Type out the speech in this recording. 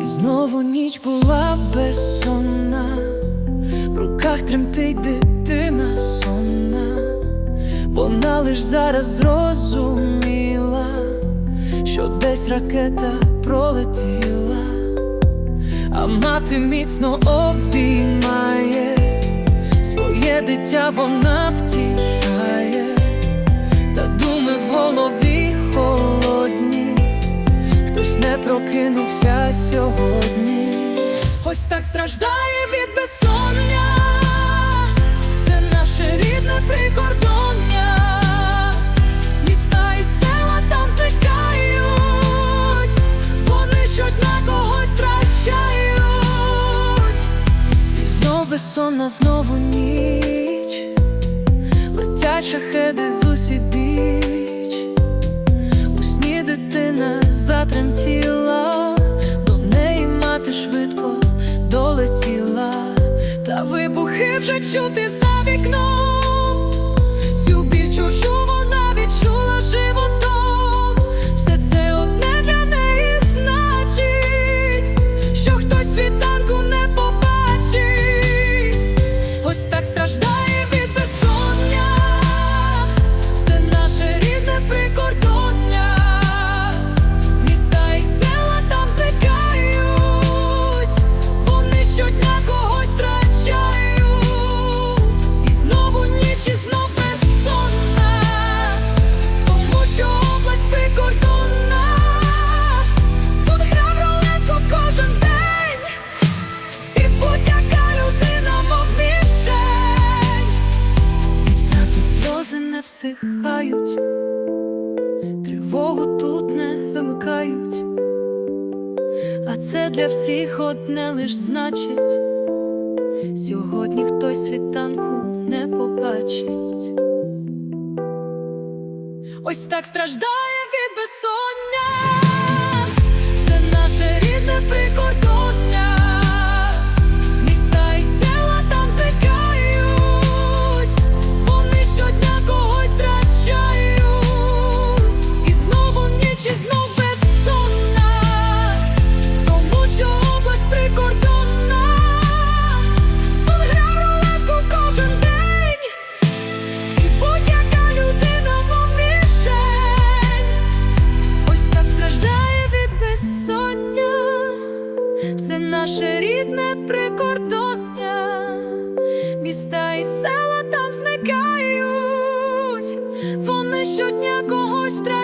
І знову ніч була безсонна, в руках тремтить дитина сонна, вона лиш зараз зрозуміла, що десь ракета пролетіла, а мати міцно обіймає своє дитя, вона втішає, прокинувся сьогодні. Ось так страждає від безсоння. Це наше рідне прикордоння. Міста і села там зникають. Вони щодня когось втрачають. І знов безсонна, знову ніч. Летять шахеди з усібіч. У сні дитина затремтіла, чути за вікном. Цю біль чужу сльози тривогу тут не вимикають, а це для всіх одне лиш значить, сьогодні хтось світанку не побачить. Ось так страждає від безсоння, прикордоння, міста і села там зникають, вони щодня когось втрачають.